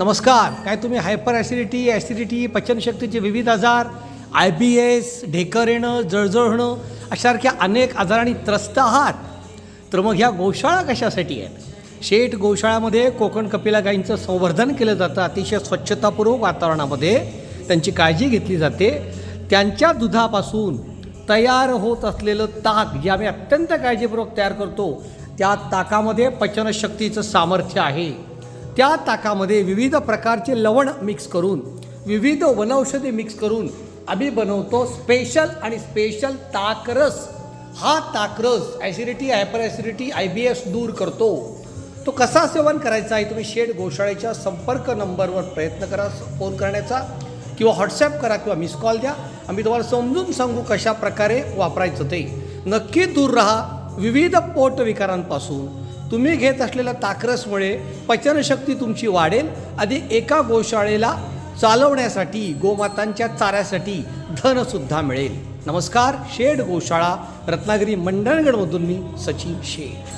नमस्कार. काय तुम्ही हायपर ॲसिडिटी ॲसिडिटी पचनशक्तीचे विविध आजार आय बी एस ढेकर येणं जळजळ होणं अशासारख्या अनेक आजारांनी त्रस्त आहात तर मग ह्या गोशाळा कशासाठी आहेत? शेठ गोशाळामध्ये कोकण कपिला गाईंचं संवर्धन केलं जातं. अतिशय स्वच्छतापूर्वक वातावरणामध्ये त्यांची काळजी घेतली जाते. त्यांच्या दुधापासून तयार होत असलेलं ताक जे आम्ही अत्यंत काळजीपूर्वक तयार करतो त्या ताकामध्ये पचनशक्तीचं सामर्थ्य आहे. त्या ताकामध्ये विविध प्रकारचे लवण मिक्स करून विविध वनौषधी मिक्स करून आम्ही बनवतो स्पेशल आणि स्पेशल ताकरस हा ताकरस acidity hyper acidity I B S दूर करतो. तो कसा सेवन करायचा आहे तुम्ही शेड गोशाळेच्या संपर्क नंबरवर प्रयत्न करा फोन करण्याचा किंवा व्हॉट्सॲप करा किंवा मिस कॉल द्या. आम्ही तुम्हाला समजून सांगू कशा प्रकारे वापरायचं ते. नक्की दूर राहा. विविध पोटविकारांपासून तुम्ही घेत असलेल्या ताकरसमुळे पचनशक्ती तुमची वाढेल आधी एका गोशाळेला चालवण्यासाठी गोमातांच्या चाऱ्यासाठी धनसुद्धा मिळेल. नमस्कार शेड गोशाळा रत्नागिरी मंडणगडमधून मी सचिन शेठ